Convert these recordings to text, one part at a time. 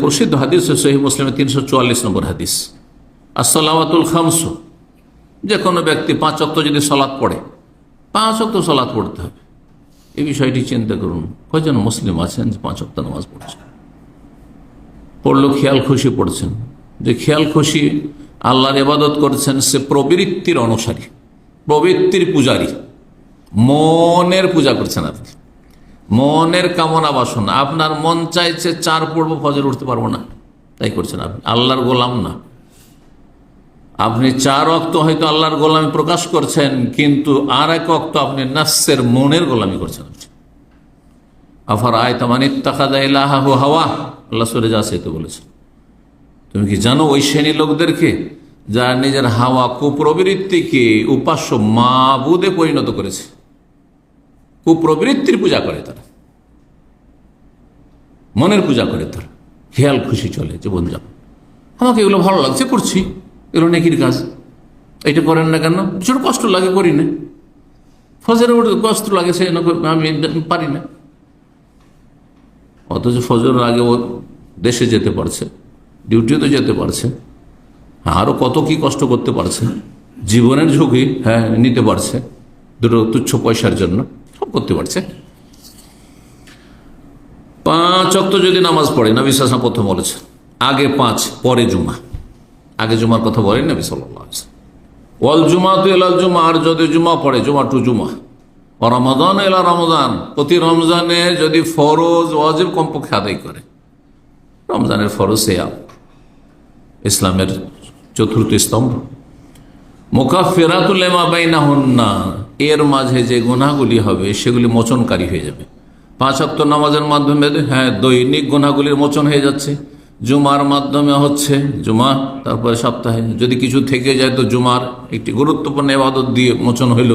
প্রসিদ্ধ হাদিস সহি মুসলিমের তিনশো চুয়াল্লিশ নম্বর হাদিস। আসসালামাতুল খামস। যে কোনো ব্যক্তি পাঁচ অক্ত যদি সলাৎ পড়ে, পাঁচ অক্ত সলাৎ পড়তে হবে। এই বিষয়টি চিন্তা করুন, কয়জন মুসলিম আছেন যে পাঁচ অক্ত নামাজ পড়ছেন? পড়ল খেয়াল খুশি পড়ছেন। যে খেয়াল খুশি আল্লাহর ইবাদত করছেন, সে প্রবৃত্তির অনুসারী, প্রবৃত্তির পূজারী, মনের পূজা করছেন আপনি। মনের কামনা বাসনা। আপনার মন চাইছে চার পড়ব ফজর উঠতে পারব না। তাই করছেন আপনি। আল্লাহর গোলাম না। আপনি চার অক্ত হয়তো আল্লাহর গোলামি প্রকাশ করছেন, কিন্তু আর এক অক্ত আপনি নাসের মনের গোলামি করছেন। আফার আয় তামানি হাওয়া। আল্লাহ সরে যা তো বলেছে। তুমি কি জানো ওই শ্রেণির লোকদেরকে যারা নিজের হাওয়া কুপ্রবৃত্তিকে উপাস্য মাবুদে পরিণত করেছে? কুপ্রবৃত্তির পূজা করে তারা। মনের পূজা করে তারা। খেয়াল খুশি চলে জীবনযাপন আমাকে এগুলো ভালো লাগছে, করছি। এগুলো নেকির কাজ। এটা করেন না কেন? ছোট কষ্ট লাগে, করি না। ফজরের উঠে কষ্ট লাগে, সে আমি পারি না। অথচ ফজরের আগে ও দেশে যেতে পারছে ডিউটিও তো যেতে পারছে আরও কত কি কষ্ট করতে পারছে। জীবনের ঝুঁকি হ্যাঁ নিতে পারছে। দুটো তুচ্ছ পয়সার জন্য, সব করতে পারছে। পাঁচ অক্ত যদি নামাজ পড়ে, নবী সাসা প্রথম বলেছে আগে পাঁচ, পরে জুমা। আগে জুমার কথা বলেন নবী সাল্লাম ওয়াল জুমা তো এলাল জুমা, আর যদি জুমা পড়ে, জুমা টু জুমা। রমাদান এলা রমজান প্রতি রমজানে যদি ফরজ, ওয়াজিব কমপক্ষে আদায় করে। রমজানের ফরজ সেয়াম। ইসলামের চতুর্থ স্তম্ভ। মোকা ফেরাতুলেমা বাইনা হন্না এর মাঝে যে গুনাহগুলি হবে, সেগুলি মোচনকারী হয়ে যাবে। পাঁচ অক্ট নামাজের মাধ্যমে হ্যাঁ দৈনিক গুনাহগুলির মোচন হয়ে যাচ্ছে। জুমার মাধ্যমে হচ্ছে জুমা, তারপরে সপ্তাহে। যদি কিছু থেকে যায় তো জুমার একটি গুরুত্বপূর্ণ এবাদত দিয়ে মোচন হইল।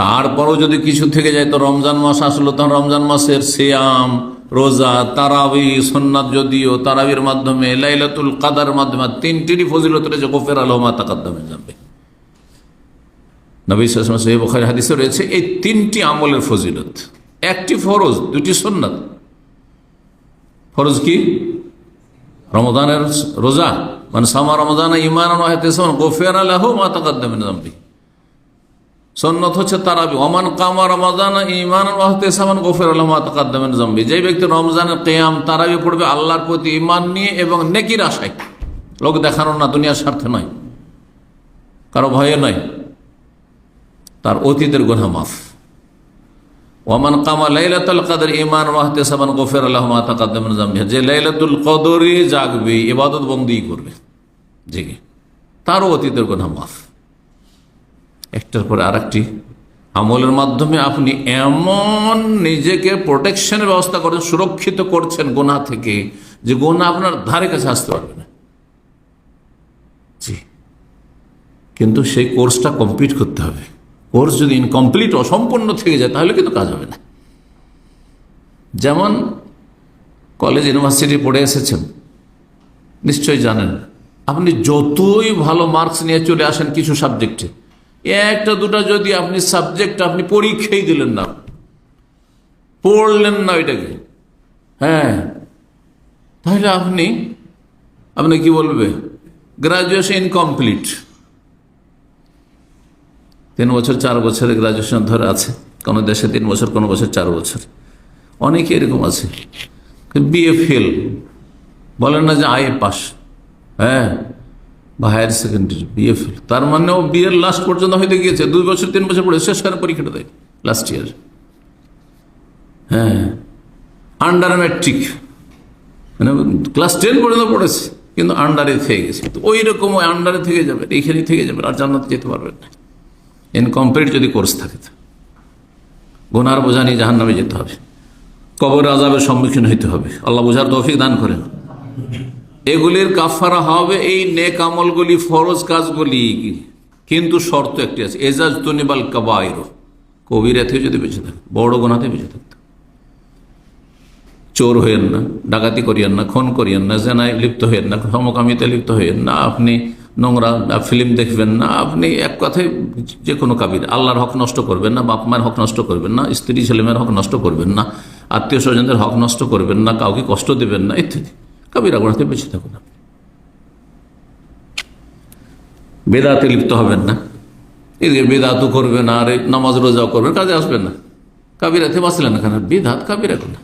তারপরও যদি কিছু থেকে যায় তো রমজান মাস আসলো, তখন রমজান মাসের সিয়াম, রোজা, তারাবি সন্ন্যাত যদিও তারাবির মাধ্যমে, লাইলাতুল কাদার মাধ্যমে তিনটিরই ফজিলত রয়েছে, গোফের আলহমা তাকাদ্দমে যাবে। নবী বখারি হাদিসে রয়েছে, এই তিনটি আমলের ফজিলত। একটি ফরজ, দুটি সন্ন্যাত ফরজ কি? রমদানের রোজা। মানে সামা রমদান ইমান গোফের আলাহ মা তাকাদ্দমে জাম্বি সন্ন্যত হচ্ছে তারাবি। অমান কামা রমাদান ইমান সামান। গোফের আলমা তাকাদ্দামেন জম্বি যে ব্যক্তি রমজানের কেয়াম, তারাবি পড়বে, আল্লাহর প্রতি ইমান নিয়ে এবং নেকির আশায়। লোক দেখানো না, দুনিয়ার স্বার্থে নয়। কারও ভয়ে নয়। তার অতীতের গোনা মাফ। ওমান কামা লাইলাতুল কাদের ইমান ওয়াহতে সামান গোফের আলহমা তাকাদ্দামেন জম্বি যে লাইলাতুল কদরে জাগবে, ইবাদত বন্দি করবে। জেগে তারও অতীতের গোনা মাফ। একটার পরে আর একটি আমলের মাধ্যমে আপনি এমন নিজেকে প্রোটেকশনের ব্যবস্থা করেন সুরক্ষিত করছেন গোনা থেকে, যে গোনা আপনার ধারে কাছে আসতে পারবে না। জি। কিন্তু সেই কোর্সটা কমপ্লিট করতে হবে। কোর্স যদি ইনকমপ্লিট অসম্পূর্ণ থেকে যায়, তাহলে কিন্তু কাজ হবে না। যেমন কলেজ ইউনিভার্সিটি পড়ে এসেছেন, নিশ্চয়ই জানেন, আপনি যতই ভালো মার্কস নিয়ে চলে আসেন কিছু সাবজেক্টে একটা, দুটা যদি আপনি সাবজেক্ট আপনি পরীক্ষাই দিলেন না, পড়লেন না ওইটাকে হ্যাঁ তাহলে আপনি আপনি কি বলবে গ্রাজুয়েশন ইনকমপ্লিট তিন বছর, চার বছরের গ্রাজুয়েশন ধরে আছে। কোনো দেশে তিন বছর, কোনো বছর চার বছর। অনেকে এরকম আছে। বিএ ফেল বলেন না যে আইএ পাস হ্যাঁ বা হায়ার সেকেন্ডারি বিএ ফেল তার মানে ও বিয়ের লাস্ট পর্যন্ত হয়তো গিয়েছে। দুই বছর, তিন বছর পরে শেষ করে পরীক্ষাটা দেয় লাস্ট ইয়ার হ্যাঁ আন্ডার ম্যাট্রিক মানে ক্লাস টেন পর্যন্ত পড়েছে, কিন্তু আন্ডারে থেকে গেছে। তো ওই রকম ওই আন্ডারে থেকে যাবে, এইখানেই থেকে যাবে, আর জান্নাতে যেতে পারবেন না। ইনকমপ্লিট যদি কোর্স থাকে গোনার বোঝা নিয়ে জাহান নামে যেতে হবে। কবর আজাবের সম্মুখীন হইতে হবে। আল্লাহ বোঝার তৌফিক দান করেন। এগুলির কাফারা হবে এই নেক আমলগুলি, ফরজ কাজগুলি কিন্তু শর্ত একটি আছে এজাজ তনিবাল কবিরা থেকে যদি বেঁচে থাকে, বড় গোনাতে বেঁচে থাকতে চোর হইয়েন না, ডাকাতি করিয়েন না, খুন করিয়েন না, জেনায় লিপ্ত হইয়েন না সমকামিতে লিপ্ত হইয়েন না, আপনি নোংরা ফিল্ম দেখবেন না, আপনি এক কথায় যে কোনো কাবির, আল্লাহর হক নষ্ট করবেন না, বাপ মায়ের হক নষ্ট করবেন না, স্ত্রী ছেলেমেয়ের হক নষ্ট করবেন না, আত্মীয় স্বজনদের হক নষ্ট করবেন না, কাউকে কষ্ট দেবেন না, ইত্যাদি। কাবিরা গোনাতে বেঁচে থাকুন আপনি। বেদাতে লিপ্ত হবেন না। এদিকে বেদাতও করবেন, আর এই নামাজ রোজাও করবেন, কাজে আসবেন না। কাবিরাতে বাঁচলেন না কেন? বেদাত কাবিরা গোনা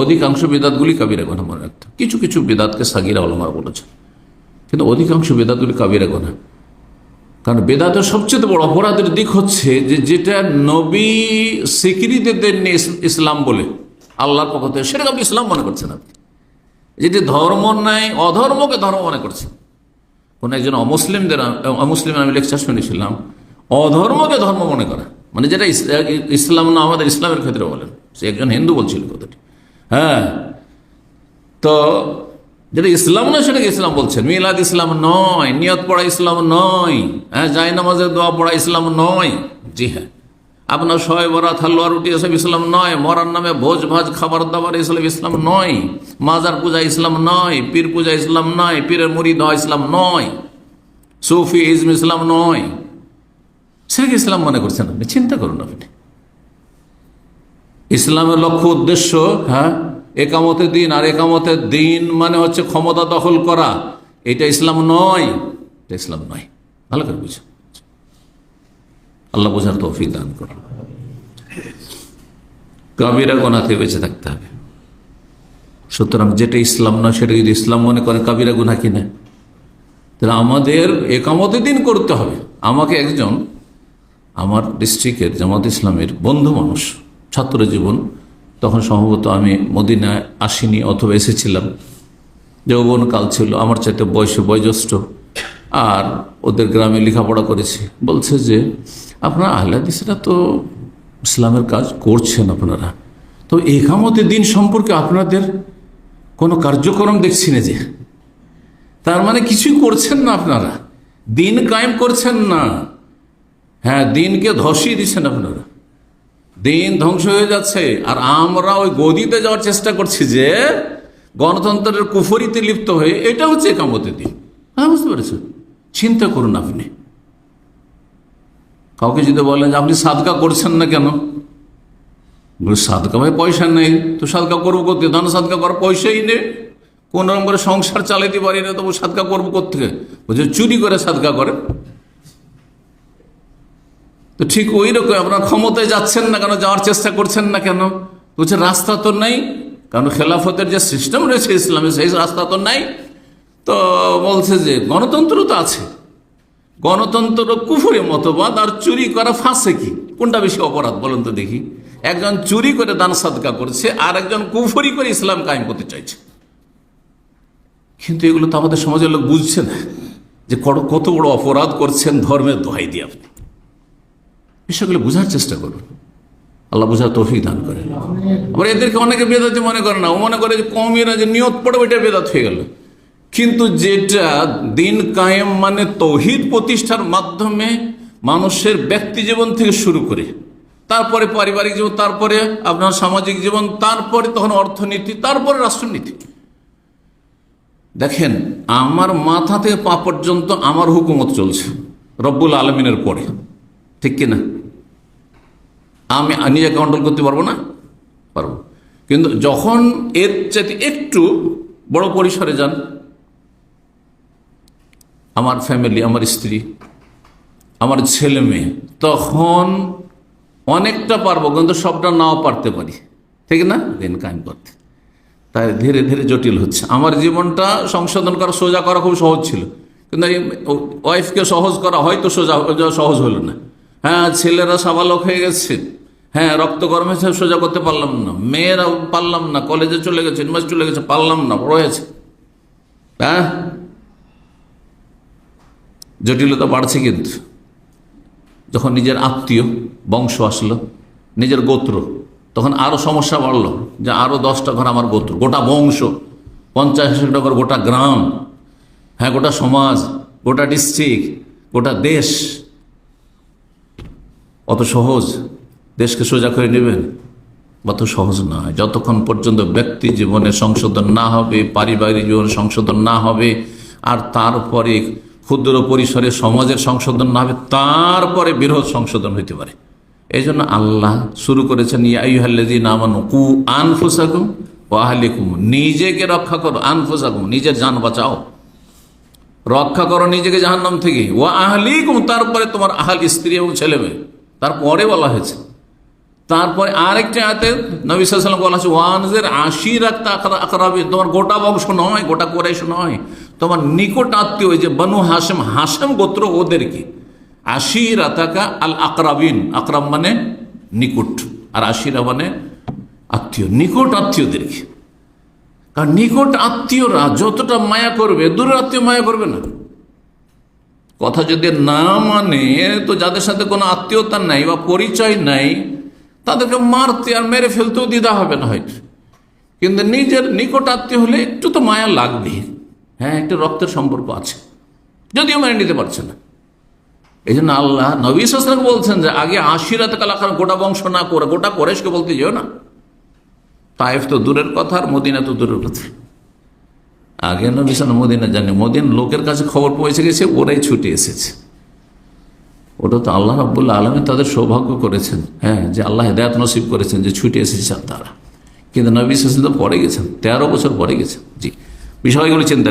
অধিকাংশ বেদাতগুলি কাবিরা গোনা মনে রাখতে কিছু কিছু বেদাতকে সাগিরা অলমার বলেছে কিন্তু অধিকাংশ বেদাতগুলি কাবিরা গোনা কারণ বেদাতের সবচেয়ে বড় অপরাধের দিক হচ্ছে যে যেটা নবী স্বীকৃতি দেননি ইসলাম বলে, আল্লাহর পক্ষ থেকে আপনি ইসলাম মনে করছেন আপনি। যেটি ধর্ম নাই, অধর্মকে ধর্ম মনে করছেন। কোন একজন অমুসলিমদের অমুসলিম আমি লেকচার শুনেছিলাম, অধর্মকে ধর্ম মনে করা। মানে যেটা ইসলাম না আমাদের ইসলামের ক্ষেত্রে বলেন, সে একজন হিন্দু বলছিল কথাটি। হ্যাঁ তো যেটা ইসলাম না সেটাকে ইসলাম বলছেন। মিলাদ ইসলাম নয়, নিয়ত পড়া ইসলাম নয় হ্যাঁ জাই নামাজের দোয়া পড়া ইসলাম নয়। জি হ্যাঁ। আপনার শয় বরাত, হালুয়া, রুটি এসব ইসলাম নয়। মরার নামে ভোজ, ভাজ, খাবার, দাবার এসব ইসলাম নয়। মাজার পূজা ইসলাম নয়, পীর পূজা ইসলাম নয়, পীরের মুড়ি দেওয়া ইসলাম নয়। সুফি ইজম ইসলাম নয়। সেটাকে ইসলাম মনে করছেন আপনি। চিন্তা করুন আপনি। ইসলামের লক্ষ্য উদ্দেশ্য হ্যাঁ একামতের দিন আর একামতের দিন মানে হচ্ছে ক্ষমতা দখল করা। এটা ইসলাম নয়, এটা ইসলাম নয়। ভালো করে বুঝো। আল্লাহ বোঝার তৌফিক দান করুন। কাবিরা গোনাতে বেঁচে থাকতে হবে। সুতরাং যেটা ইসলাম নয়, সেটা যদি ইসলাম মনে করে, কাবিরা গুনা কিনা তাহলে আমাদের একামতের দিন করতে হবে। আমাকে একজন আমার ডিস্ট্রিক্টের জামাত ইসলামের বন্ধু মানুষ, ছাত্র জীবন তখন সম্ভবত আমি মদিনায় আসিনি অথবা এসেছিলাম। যৌবন কাল ছিল, আমার চাইতে বয়সে বয়োজ্যেষ্ঠ। আর ওদের গ্রামে লেখাপড়া করেছি। বলছে যে, আপনারা আহলাদিসরা তো ইসলামের কাজ করছেন আপনারা। তো একামতের দিন সম্পর্কে আপনাদের কোনো কার্যক্রম দেখছি না যে। তার মানে কিছুই করছেন না আপনারা। দিন কায়েম করছেন না। হ্যাঁ দিনকে ধসিয়ে দিচ্ছেন আপনারা। দিন ধ্বংস হয়ে যাচ্ছে। আর আমরা ওই গদিতে যাওয়ার চেষ্টা করছি যে গণতন্ত্রের কুফরিতে লিপ্ত হয়ে এটা হচ্ছে একামতের দিন। হ্যাঁ বুঝতে পেরেছেন চিন্তা করুন আপনি। কাউকে যদি বলেন যে, আপনি সাদকা করছেন না কেন? সাদকা ভাই পয়সা নেই। তো সাদকা করব করতে ধন সাদকা করার পয়সাই নেই। কোন করে সংসার চালাতে পারি না, তবু সাদকা করব করতে বলছে, চুরি করে সাদকা করে। তো ঠিক ওই রকম, আপনার ক্ষমতায় যাচ্ছেন না কেন, যাওয়ার চেষ্টা করছেন না কেন? বলছে, রাস্তা তো নেই, কারণ খেলাফতের যে সিস্টেম রয়েছে ইসলামে, সেই রাস্তা তো নাই। তো বলছে যে, গণতন্ত্র তো আছে। গণতন্ত্র কুফুরে মতবাদ আর চুরি করা ফাঁসে কি? কোনটা বেশি অপরাধ বলুন তো দেখি। একজন চুরি করে দান সাদকা করছে, আর একজন কুফরি করে ইসলাম কায়েম করতে চাইছে। কিন্তু এগুলো তো আমাদের সমাজের লোক বুঝছে না যে কত- বড় অপরাধ করছেন ধর্মের দোহাই দিয়ে আপনি। বিষয়গুলো বোঝার চেষ্টা করুন। আল্লাহ বোঝার তৌফিক দান করেন। আবার এদেরকে অনেকে বেদাতি মনে করে না। ও মনে করে যে কমিরা যে নিয়ত পড়ে ওইটা বেদাত হয়ে গেল। কিন্তু যেটা দিন কায়েম মানে তৌহিদ প্রতিষ্ঠার মাধ্যমে মানুষের ব্যক্তি জীবন থেকে শুরু করে। তারপরে পারিবারিক জীবন, তারপরে আপনার সামাজিক জীবন, তারপরে তখন অর্থনীতি, তারপরে রাষ্ট্রনীতি। দেখেন, আমার মাথা থেকে পা পর্যন্ত আমার হুকুমত চলছে, রব্বুল আলমিনের পরে। ঠিক কিনা? আমি নিজে কন্ট্রোল করতে পারব না? পারব। কিন্তু যখন এর চাইতে একটু বড় পরিসরে যান, আমার ফ্যামিলি আমার স্ত্রী, আমার ছেলে মেয়ে, তখন অনেকটা পারব, কিন্তু সবটা নাও পারতে পারি। ঠিক না? দিন কায়েম করতে। তাই ধীরে ধীরে জটিল হচ্ছে। আমার জীবনটা সংশোধন করা, সোজা করা খুব সহজ ছিল। কিন্তু এই ওয়াইফকে সহজ করা হয়তো সোজা, সহজ হলো না। হ্যাঁ ছেলেরা সাবালক হয়ে গেছে। হ্যাঁ রক্ত গরম সোজা করতে পারলাম না। মেয়েরা পারলাম না, কলেজে চলে গেছে ইউনিভার্সিটি চলে গেছে, পারলাম না হয়েছে হ্যাঁ? জটিলতা বাড়ছে কিন্তু। যখন নিজের আত্মীয়, বংশ আসলো, নিজের গোত্র, তখন আরও সমস্যা বাড়লো যে আরও দশটা ঘর আমার গোত্র, গোটা বংশ, পঞ্চাশ ঘর, গোটা গ্রাম হ্যাঁ গোটা সমাজ, গোটা ডিস্ট্রিক্ট গোটা দেশ। অত সহজ। দেশকে সোজা করে নেবেন? অত সহজ নয়। যতক্ষণ পর্যন্ত ব্যক্তি জীবনে সংশোধন না হবে, পারিবারিক জীবনে সংশোধন না হবে, আর তারপরে ক্ষুদ্র পরিসরে সমাজের সংশোধন না হবে, তারপরে বৃহৎ সংশোধন হইতে পারে। এই জন্য আল্লাহ শুরু করেছেন ও নিজেকে রক্ষা করো আনফোসাকুম, নিজের যান বাঁচাও। রক্ষা করো নিজেকে জাহান্নাম থেকে। ও আহলিকুম, তারপরে তোমার আহাল স্ত্রী এবং ছেলে মেয়ে তারপরে বলা হয়েছে তারপরে আরেকটি আয়াতে নবী সাল্লাম বলা হচ্ছে ওয়ানজের আশি রাখতে আকরাবি তোমার গোটা বংশ নয়, গোটা কোরাইশ নয়, তোমার নিকট আত্মীয় যে বনু হাসেম হাসেম গোত্র ওদেরকে আশি রাতাকা আল আকরাবিন আকরাম মানে নিকট আর আশিরা মানে আত্মীয়, নিকট আত্মীয়দেরকে কারণ নিকট আত্মীয়রা যতটা মায়া করবে, দূরের আত্মীয় মায়া করবে না। কথা যদি না মানে তো যাদের সাথে কোনো আত্মীয়তা নাই বা পরিচয় নাই তাদেরকে মারতে আর মেরে ফেলতেও দ্বিধা হবে না হয়তো। কিন্তু নিজের নিকট আত্মীয় হলে একটু তো মায়া লাগবে। হ্যাঁ একটু রক্তের সম্পর্ক আছে। যদিও মেনে নিতে পারছে না। এই জন্য আল্লাহ নবী সাসলাম বলছেন যে, আগে আশিরাতে কালাকার গোটা বংশ না করে, গোটা কোরেশকে বলতে যেও না। তাইফ তো দূরের কথা আর মদিনা তো দূরের কথা। আগে নবী সাল্লাম মদিনা জানে মদিন লোকের কাছে খবর পৌঁছে গেছে, ওরাই ছুটে এসেছে। ওটা তো আল্লাহ রাবুল্লাহ আলমী তাদের সৌভাগ্য করেছেন। হ্যাঁ যে আল্লাহ হেদায়ত নসিব করেছেন যে ছুটে এসেছেন তারা। কিন্তু নবী তো পরে গেছেন, তেরো বছর পরে গেছেন। জি, বিষয়গুলো চিন্তা